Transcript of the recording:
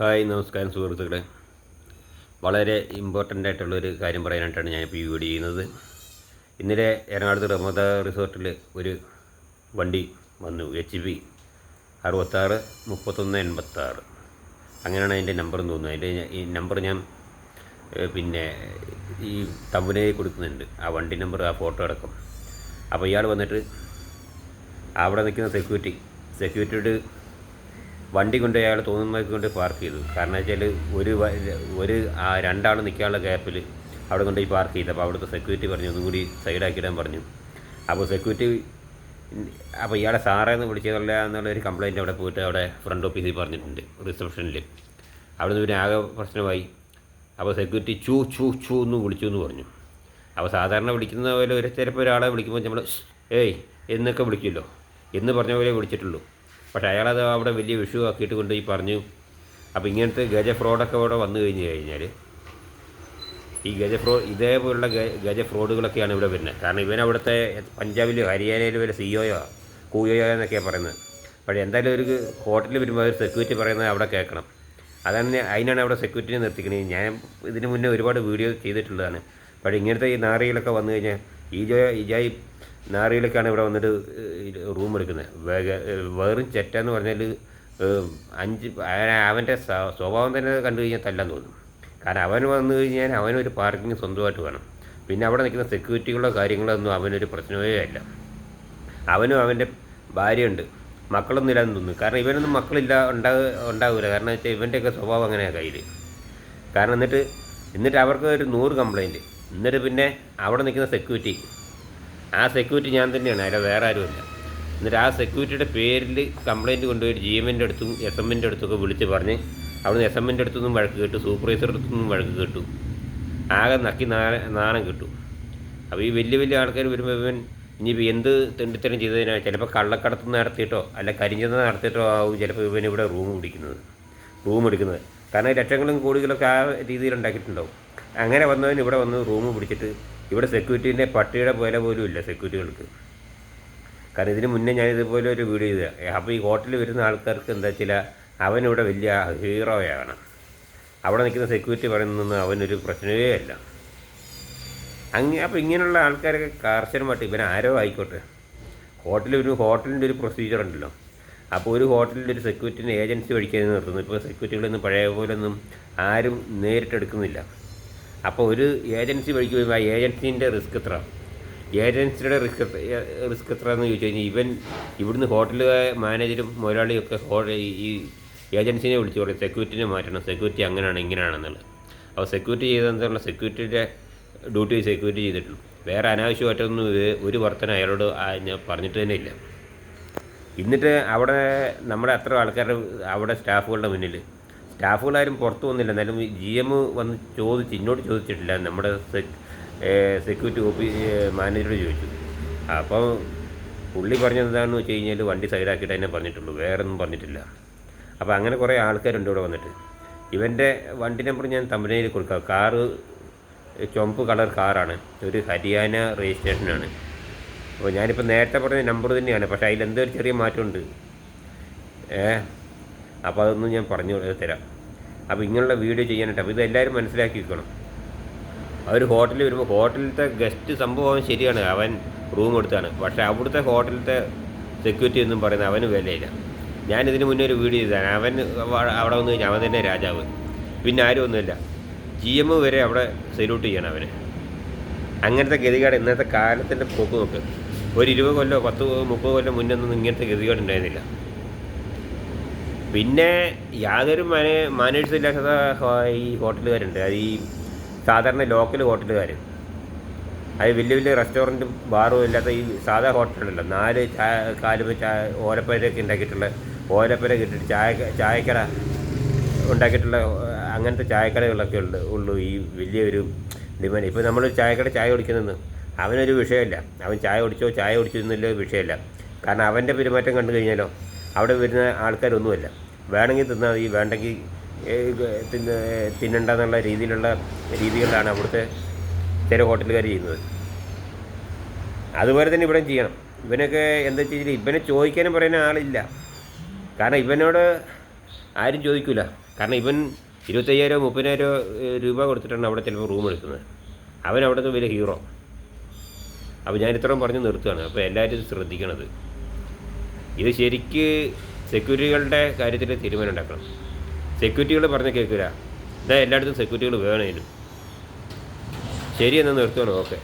Hi നമസ്കാരം സുഹൃത്തുക്കളെ. വളരെ ഇമ്പോർട്ടന്റ് ആയിട്ടുള്ളൊരു കാര്യം പറയാനായിട്ടാണ് ഞാനിപ്പോൾ ഈ വീഡിയോ ചെയ്യുന്നത്. ഇന്നലെ എറണാകുളത്ത് റമദ റിസോർട്ടിൽ ഒരു വണ്ടി വന്നു എച്ച് പി അറുപത്താറ് മുപ്പത്തൊന്ന് എൺപത്താറ്. അങ്ങനെയാണ് അതിന്റെ നമ്പർ തോന്നുന്നത്. അതിന്റെ ഈ നമ്പർ ഞാൻ പിന്നെ ഈ തമ്പനെ കൊടുക്കുന്നുണ്ട്. ആ വണ്ടി നമ്പർ ആ ഫോട്ടോ അടക്കം. അപ്പോൾ ഇയാൾ വന്നിട്ട് അവിടെ നിൽക്കുന്ന സെക്യൂരിറ്റി സെക്യൂരിറ്റിയോട് വണ്ടി കൊണ്ട് അയാൾ തോന്നുന്നത് കൊണ്ട് പാർക്ക് ചെയ്തു. കാരണം വെച്ചാൽ ഒരു ഒരു രണ്ടാൾ നിൽക്കാനുള്ള ഗ്യാപ്പിൽ അവിടെ കൊണ്ട് ഈ പാർക്ക് ചെയ്തു. അപ്പോൾ അവിടുത്തെ സെക്യൂരിറ്റി പറഞ്ഞു ഒന്നും കൂടി സൈഡാക്കിയിടാൻ പറഞ്ഞു. അപ്പോൾ സെക്യൂരിറ്റി അപ്പോൾ ഇയാളെ സാറേ സാറേന്ന് വിളിച്ചതല്ല എന്നുള്ള ഒരു കംപ്ലയിന്റ് അവിടെ പോയിട്ട് അവിടെ ഫ്രണ്ട് ഓഫീസിൽ പറഞ്ഞിട്ടുണ്ട് റിസപ്ഷനിൽ അവിടെ നിന്ന് പിന്നെ ആകെ പ്രശ്നമായി. അപ്പോൾ സെക്യൂരിറ്റി ചൂ ചൂ ചൂ എന്ന് വിളിച്ചു എന്ന് പറഞ്ഞു. അപ്പോൾ സാധാരണ വിളിക്കുന്ന പോലെ ഒരു ചിലപ്പോൾ ഒരാളെ വിളിക്കുമ്പോൾ നമ്മൾ ഏയ് എന്നൊക്കെ വിളിക്കുമല്ലോ. എന്ന് പറഞ്ഞ പോലെ വിളിച്ചിട്ടുള്ളൂ. പക്ഷേ അയാളത് അവിടെ വലിയ വിഷു ആക്കിയിട്ട് കൊണ്ട് ഈ പറഞ്ഞു. അപ്പോൾ ഇങ്ങനത്തെ ഗജ ഫ്രോഡൊക്കെ അവിടെ വന്നു കഴിഞ്ഞ് കഴിഞ്ഞാൽ ഈ ഗജ ഫ്രോ ഇതേപോലുള്ള ഗജ ഫ്രോഡുകളൊക്കെയാണ് ഇവിടെ വരുന്നത്. കാരണം ഇവൻ അവിടുത്തെ പഞ്ചാബിൽ ഹരിയാനയിൽ വരെ സിഒയോ കൂയോയോ എന്നൊക്കെയാണ് പറയുന്നത്. പക്ഷേ എന്തായാലും ഒരു ഹോട്ടലിൽ വരുമ്പോൾ ഒരു സെക്യൂരിറ്റി പറയുന്നത് അവിടെ കേൾക്കണം. അതാണ് അതിനാണ് അവിടെ സെക്യൂരിറ്റിനെ നിർത്തിക്കുന്നത് ഞാൻ ഇതിന് മുന്നേ ഒരുപാട് വീഡിയോ ചെയ്തിട്ടുള്ളതാണ്. പക്ഷേ ഇങ്ങനത്തെ ഈ നാറികളൊക്കെ വന്നു കഴിഞ്ഞാൽ ഈ ജോ ഇജായി നാറികളൊക്കെയാണ് ഇവിടെ വന്നിട്ട് റൂം എടുക്കുന്നത്. വേഗ- ചെറ്റ എന്ന് പറഞ്ഞാൽ അഞ്ച് അവന്റെ സ്വഭാവം തന്നെ കണ്ടു കഴിഞ്ഞാൽ തല്ലാൻ തോന്നും. കാരണം അവൻ വന്നു കഴിഞ്ഞാൽ അവനൊരു പാർക്കിംഗ് സ്വന്തമായിട്ട് വേണം. പിന്നെ അവിടെ നിൽക്കുന്ന സെക്യൂരിറ്റികളോ കാര്യങ്ങളൊന്നും അവനൊരു പ്രശ്നമേ അല്ല. അവനും അവന്റെ ഭാര്യയുണ്ട്. മക്കളൊന്നും ഇല്ലാന്ന് തോന്നുന്നു. കാരണം ഇവനൊന്നും മക്കളില്ല ഉണ്ടാകുക ഉണ്ടാവില്ല കാരണം വെച്ചാൽ ഇവന്റെയൊക്കെ സ്വഭാവം അങ്ങനെയാണ് കയ്യിൽ കാരണം എന്നിട്ട് എന്നിട്ട് അവർക്ക് ഒരു നൂറ് കംപ്ലൈന്റ് എന്നിട്ട് പിന്നെ അവിടെ നിൽക്കുന്ന സെക്യൂരിറ്റി ആ സെക്യൂരിറ്റി ഞാൻ തന്നെയാണ് അതിൽ വേറെ ആരുമില്ല. എന്നിട്ട് ആ സെക്യൂരിറ്റിയുടെ പേരിൽ കംപ്ലയിന്റ് കൊണ്ടുപോയി ജി എമ്മിന്റെ അടുത്തും എസ് എമ്മിന്റെ അടുത്തൊക്കെ വിളിച്ച് പറഞ്ഞ് അവിടുന്ന് എസ് എമ്മിന്റെ അടുത്തുനിന്നും വഴക്ക് കേട്ടു സൂപ്പർവൈസറുടെ അടുത്തുനിന്നും വഴക്ക് കേട്ടു. ആകെ നക്കി നാണ നാണം കിട്ടും. അപ്പോൾ ഈ വലിയ വലിയ ആൾക്കാർ വരുമ്പോൾ ഇവൻ ഇനിയിപ്പോൾ എന്ത് തെണ്ടിത്തരം ചെയ്തതിനാ? ചിലപ്പോൾ കള്ളക്കടത്ത് നടത്തിയിട്ടോ അല്ല കരിഞ്ചന്ത നടത്തിയിട്ടോ ആവും ചിലപ്പോൾ ഇവൻ ഇവിടെ റൂം പിടിക്കുന്നത്. റൂം എടുക്കുന്നത്. കാരണം ലക്ഷങ്ങളും കോടികളൊക്കെ ആ രീതിയിൽ ഉണ്ടാക്കിയിട്ടുണ്ടാവും. അങ്ങനെ വന്നവൻ ഇവിടെ വന്ന് റൂം പിടിച്ചിട്ട് ഇവിടെ സെക്യൂരിറ്റീന്റെ പട്ടിയുടെ പോലെ പോലും ഇല്ല സെക്യൂരിറ്റികൾക്ക് കാരണം ഇതിന് മുന്നേ ഞാൻ ഇതുപോലെ ഒരു വീഡിയോ ചെയ്ത. അപ്പോൾ ഈ ഹോട്ടലിൽ വരുന്ന ആൾക്കാർക്ക് എന്താ വെച്ചാൽ അവനിവിടെ വലിയ ഹീറോയാണ് അവിടെ നിൽക്കുന്ന സെക്യൂരിറ്റി പറയുന്നതൊന്നും അവനൊരു പ്രശ്നമേ അല്ല. അങ്ങ അപ്പോൾ ഇങ്ങനെയുള്ള ആൾക്കാരൊക്കെ കർശനമായിട്ട് ഇവൻ ആരോ ആയിക്കോട്ടെ. ഹോട്ടലിൽ ഒരു ഹോട്ടലിന്റെ ഒരു പ്രൊസീജിയർ ഉണ്ടല്ലോ. അപ്പോൾ ഒരു ഹോട്ടലിന്റെ ഒരു സെക്യൂരിറ്റിന്റെ ഏജൻസി വഴിക്കാൻ നിർത്തുന്നു. ഇപ്പോൾ സെക്യൂരിറ്റികളൊന്നും പഴയ പോലെ ഒന്നും ആരും നേരിട്ടെടുക്കുന്നില്ല. അപ്പോൾ ഒരു ഏജൻസി വഴിക്ക് വരുമ്പോൾ ആ ഏജൻസീന്റെ റിസ്ക് എത്ര? ഏജൻസിയുടെ റിസ്ക് റിസ്ക് എത്ര എന്ന് ചോദിച്ചു കഴിഞ്ഞാൽ ഇവൻ ഇവിടുന്ന് ഹോട്ടൽ മാനേജരും മുതലാളിയും ഒക്കെ ഈ ഏജൻസിനെ വിളിച്ച് പറയും സെക്യൂരിറ്റിനെ മാറ്റണം സെക്യൂരിറ്റി അങ്ങനെയാണ് ഇങ്ങനെയാണെന്നുള്ളത്. അപ്പോൾ സെക്യൂരിറ്റി ചെയ്തെന്നുള്ള സെക്യൂരിറ്റിയുടെ ഡ്യൂട്ടി സെക്യൂരിറ്റി ചെയ്തിട്ടുള്ളൂ വേറെ അനാവശ്യമായിട്ടൊന്നും ഒരു വർത്തനം അയാളോട് ഞാൻ പറഞ്ഞിട്ട് തന്നെ ഇല്ല. എന്നിട്ട് അവിടെ നമ്മുടെ അത്ര ആൾക്കാരുടെ അവിടെ സ്റ്റാഫുകളുടെ മുന്നിൽ സ്റ്റാഫുകളാരും പുറത്തു വന്നില്ല. എന്നാലും ജി എം വന്ന് ചോദിച്ച് ഇന്നോട് ചോദിച്ചിട്ടില്ല. നമ്മുടെ സെക്യൂരിറ്റി ഓഫീസ് മാനേജറോട് ചോദിച്ചു. അപ്പം പുള്ളി പറഞ്ഞത് എന്താണെന്ന് വെച്ച് കഴിഞ്ഞാൽ വണ്ടി സൈഡാക്കിയിട്ട് തന്നെ പറഞ്ഞിട്ടുള്ളൂ. വേറെ ഒന്നും പറഞ്ഞിട്ടില്ല. അപ്പോൾ അങ്ങനെ കുറേ ആൾക്കാരുണ്ട് ഇവിടെ വന്നിട്ട്. ഇവന്റെ വണ്ടി നമ്പർ ഞാൻ തമ്പനയിൽ കൊടുക്കാം. കാറ് ചുവപ്പ് കളർ കാറാണ്. ഒരു ഹരിയാന രജിസ്ട്രേഷനാണ്. അപ്പോൾ ഞാനിപ്പോൾ നേരത്തെ പറഞ്ഞ നമ്പർ തന്നെയാണ്. പക്ഷേ അതിൽ എന്തോ ഒരു ചെറിയ മാറ്റമുണ്ട്. ഏ അപ്പോൾ അതൊന്നും ഞാൻ പറഞ്ഞു തരാം. അപ്പോൾ ഇങ്ങനെയുള്ള വീഡിയോ ചെയ്യാനായിട്ട് അപ്പോൾ ഇതെല്ലാവരും മനസ്സിലാക്കി വെക്കണം അവർ ഹോട്ടലിൽ വരുമ്പോൾ ഹോട്ടലിലത്തെ ഗസ്റ്റ് സംഭവം ശരിയാണ്. അവൻ റൂം എടുത്താണ് പക്ഷേ അവിടുത്തെ ഹോട്ടലിലത്തെ സെക്യൂരിറ്റി എന്നും പറയുന്നത് അവന് വിലയില്ല. ഞാൻ മുന്നേ ഒരു വീഡിയോ ചെയ്താണ് അവൻ അവിടെ വന്നു കഴിഞ്ഞാൽ അവൻ തന്നെ രാജാവ്. പിന്നെ ആരും ഒന്നുമില്ല. ജി എം വരെ അവിടെ സല്യൂട്ട് ചെയ്യണം അവന്. അങ്ങനത്തെ ഗതികേട് ഇന്നത്തെ കാലത്തിന്റെ പോക്ക് നോക്ക്. ഒരു ഇരുപത് കൊല്ലോ പത്ത് മുപ്പത് കൊല്ലം മുന്നേ ഒന്നും ഇങ്ങനത്തെ ഗതികേട് ഉണ്ടായിരുന്നില്ല. പിന്നെ യാതൊരു മാനേ മാനേഴ്സും ഇല്ലാത്ത ഈ ഹോട്ടലുകാരുണ്ട്. അത് ഈ സാധാരണ ലോക്കൽ ഹോട്ടലുകാർ അത് വലിയ വലിയ റെസ്റ്റോറന്റും ബാറും ഇല്ലാത്ത ഈ സാധാ ഹോട്ടലുണ്ടല്ലോ. നാല് ചായ കാലുമ ചായ ഉണ്ടാക്കിയിട്ടുള്ള ഓലപ്പര കിട്ടിയിട്ട് ചായ ചായക്കട ഉണ്ടാക്കിയിട്ടുള്ള അങ്ങനത്തെ ചായക്കടകളൊക്കെ ഉണ്ട് ഉള്ളൂ ഈ വലിയൊരു ഡിമാൻഡ് ഇപ്പോൾ നമ്മൾ ചായക്കട ചായ കുടിക്കുന്നതെന്ന് അവനൊരു വിഷയമല്ല. അവൻ ചായ കുടിച്ചോ ചായ കുടിച്ചോ എന്നുള്ള വിഷയമല്ല. കാരണം അവന്റെ പെരുമാറ്റം കണ്ടു കഴിഞ്ഞാലോ അവിടെ വരുന്ന ആൾക്കാരൊന്നുമല്ല. വേണമെങ്കിൽ തിന്നാൽ മതി വേണ്ടെങ്കിൽ തിന്ന തിന്നണ്ട എന്നുള്ള രീതിയിലുള്ള രീതികളിലാണ് അവിടുത്തെ ചില ഹോട്ടലുകാർ ചെയ്യുന്നത്. അതുപോലെ തന്നെ ഇവിടെ ചെയ്യണം. ഇവനൊക്കെ എന്താ വെച്ച് കഴിഞ്ഞാൽ ഇവനെ ചോദിക്കാനും പറയുന്ന ആളില്ല. കാരണം ഇവനോട് ആരും ചോദിക്കില്ല കാരണം ഇവൻ ഇരുപത്തയ്യായിരോ മുപ്പതിനായിരോ രൂപ കൊടുത്തിട്ടാണ് അവിടെ ചിലപ്പോൾ റൂം എടുക്കുന്നത്. അവൻ അവിടുത്തെ വലിയ ഹീറോ. അപ്പോൾ ഞാൻ ഇത്രയും പറഞ്ഞ് നിർത്തുകയാണ്. അപ്പോൾ എല്ലാവരും ശ്രദ്ധിക്കണത്. ഇത് ശരിക്ക് സെക്യൂരിറ്റികളുടെ കാര്യത്തിൽ തീരുമാനം ഉണ്ടാക്കണം സെക്യൂരിറ്റികൾ പറഞ്ഞ് കേൾക്കില്ല ഇതാ എല്ലായിടത്തും സെക്യൂരിറ്റികൾ വേണേനും ശരി നിർത്തുകയാണ് ഓക്കെ.